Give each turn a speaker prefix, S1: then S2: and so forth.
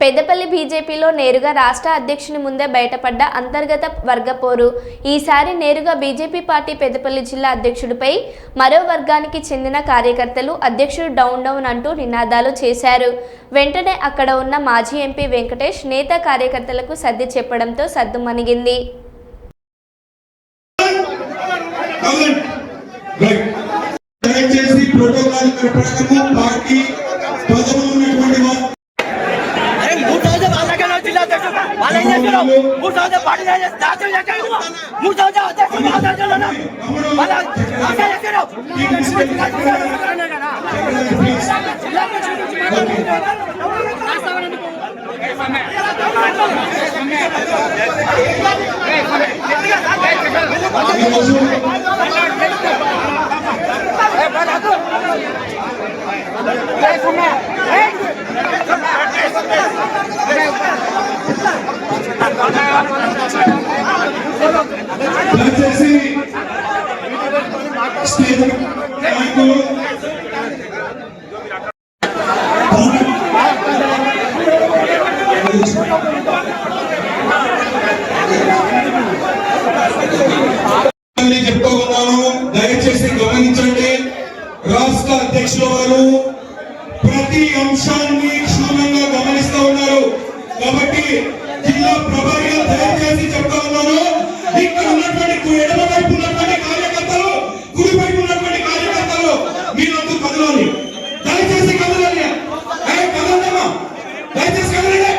S1: పెద్దపల్లి బీజేపీలో నేరుగా రాష్ట్ర అధ్యక్షుని ముందే బయటపడ్డ అంతర్గత వర్గపోరు. ఈసారి నేరుగా బీజేపీ పార్టీ పెద్దపల్లి జిల్లా అధ్యక్షుడిపై మరో వర్గానికి చెందిన కార్యకర్తలు అధ్యక్షుడు డౌన్ డౌన్ అంటూ నినాదాలు చేశారు. వెంటనే అక్కడ ఉన్న మాజీ ఎంపీ వెంకటేష్ నేత కార్యకర్తలకు సర్ది చెప్పడంతో సద్దుమణిగింది
S2: మణిగింది. దయచేసి ప్రోటోకాల్ ప్రకారం పార్టీ
S3: అధ్యక్షుడు వాళ్ళు ఏం చేస్తున్నారు మూడు సంవత్సరాలు పార్టీ చేసి నాశనం చేశారు మూడు సంవత్సరాలు అధ్యక్షుడు వాళ్ళ దగ్గర ఉన్నారు వాళ్ళ నాశనం చేశారు జిల్లా అధ్యక్షుడు నుంచి
S2: ఈరోజు దయచేసి చెప్పుకున్నాను దయచేసి గమనించండి. రాష్ట్ర అధ్యక్షుల వారు ప్రతి అంశాన్ని క్షుణ్ణంగా గమనిస్తూ ఉన్నారు. కాబట్టి మీరొద్దు కదలోని దయచేసి కదలని దయచేసి కదలండి.